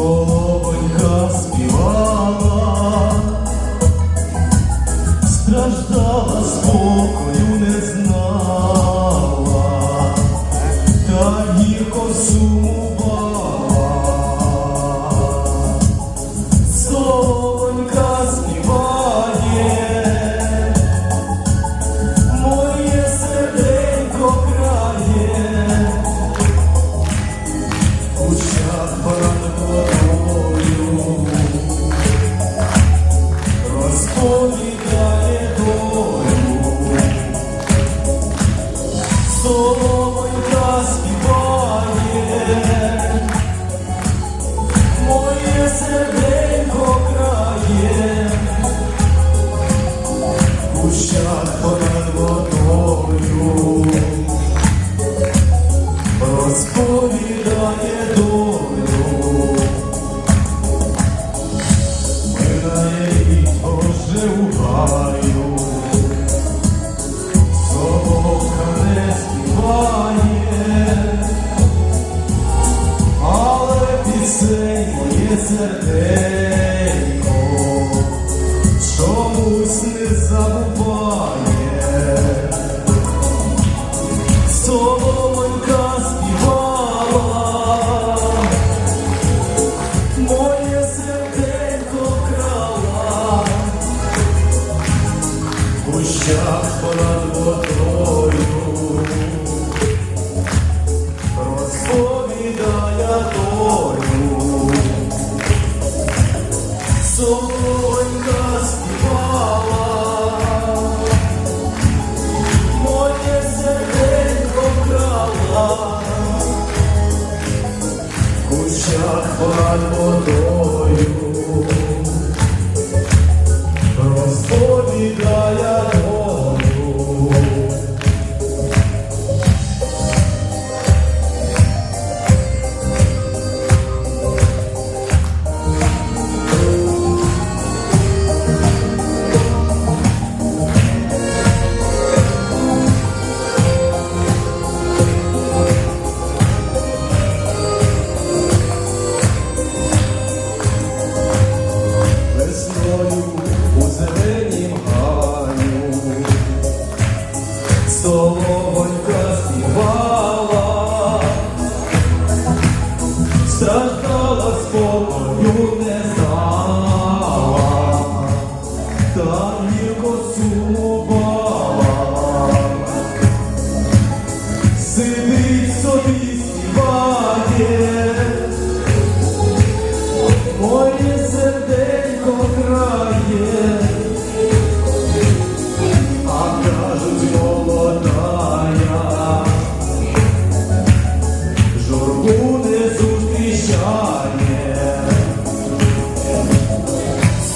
Соловонька співала, страждала спокою не знала. моє серденько, чомусь не забув. сонька співала, моє серденько крала, куща хваль водой.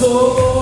Oh.